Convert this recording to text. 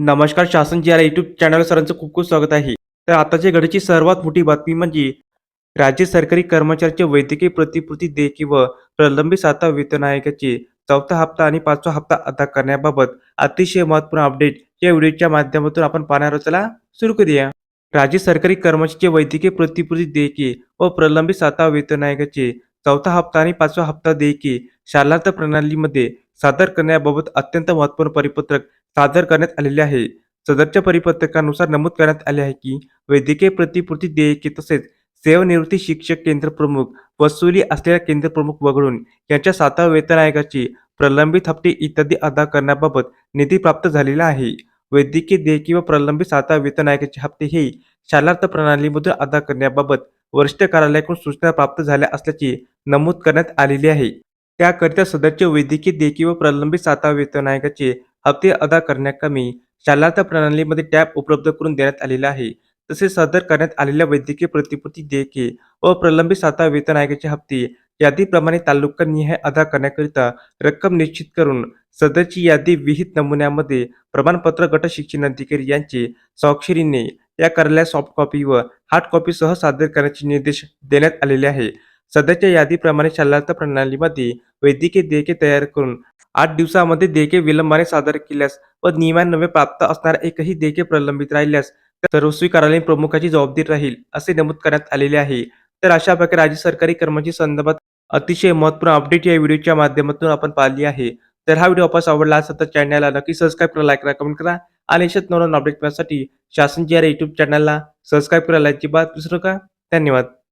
नमस्कार शासन G our YouTube channel सरांचं खूप खूप स्वागत आहे. तर आताच्या घडीची सर्वात मोठी बातमी म्हणजे राज्य सरकारी कर्मचाऱ्यांचे वैद्यकीय प्रतिपूर्ती देयके व प्रलंबित साता वेतन आयोगाचे चौथा हप्ता आणि पाचवा हप्ता अदा करण्याबाबत अतिशय महत्त्वपूर्ण अपडेट या व्हिडिओच्या माध्यमातून आपण पाहणार चला सुरू करूया. राज्य सरकारी कर्मचाऱ्यांचे वैद्यकीय प्रतिपूर्ती देयके व प्रलंबित साता वेतन आयोगाचे चौथा हप्ता आणि पाचवा हप्ता देयके शालार्थ प्रणालीमध्ये सादर करण्याबाबत अत्यंत महत्त्वपूर्ण परिपत्रक सादर करण्यात आलेले आहे. सदरच्या परिपत्रकानुसार नमूद करण्यात आले आहे की वैद्यकीय प्रतिपूर्ती देयके तसेच सेवानिवृत्ती शिक्षक केंद्र प्रमुख वसुली असलेल्या केंद्र प्रमुख वगळून यांच्या सातव्या वेतन आयोगाची प्रलंबित हप्ते इत्यादी अदा करण्याबाबत निधी प्राप्त झालेला आहे. वैद्यकीय देयके व प्रलंबित सातव्या वेतन आयोगाचे हप्ते हे शालार्थ प्रणालीमधून अदा करण्याबाबत वरिष्ठ कार्यालयाकडून सूचना प्राप्त झाल्या असल्याची नमूद करण्यात आलेली आहे. त्याकरिता सदरचे वैद्यकीय देयके व प्रलंबित साता वेतन हप्ते अदा करण्याकमी शालार्थ प्रणालीमध्ये टॅब उपलब्ध करून देण्यात आलेला आहे. तसेच सादर करण्यात आलेल्या वैद्यकीय प्रतिपूर्ती देयके व प्रलंबित सातव्या वेतन आयोगाचे हप्ते यादीप्रमाणे तालुकानिहाय अदा करण्याकरिता रक्कम निश्चित करून सदरची यादी विहित नमुन्यामध्ये प्रमाणपत्र गट शिक्षण अधिकारी यांचे स्वाक्षरीने या कार्यालयात सॉफ्ट कॉपी व हार्ड कॉपीसह सादर करण्याचे निर्देश देण्यात आलेले आहे. सध्याच्या यादीप्रमाणे शालार्थ प्रणालीमध्ये वैद्यकीय देयके तयार करून आठ दिवसामध्ये देयके विलंबाने सादर केल्यास व नियमान्वये प्राप्त असणारा एकही देयके प्रलंबित राहिल्यास सर्वस्वी कार्यालयीन प्रमुखाची जबाबदारी राहील असे नमूद करण्यात आलेले आहे. तर अशा प्रकारे राज्य सरकारी कर्मचारी संदर्भात अतिशय महत्त्वपूर्ण अपडेट या व्हिडिओच्या माध्यमातून आपण पाहिली आहे. तर हा व्हिडिओ आपण आवडला असेल तर चॅनलला नक्की सबस्क्राईब करा लाईक करा कमेंट करा आणि अशाच नवीन अपडेट मिळण्यासाठी शासन जी आर युट्यूब चॅनलला सबस्क्राईब करायला अजिबात विसरू नका. धन्यवाद.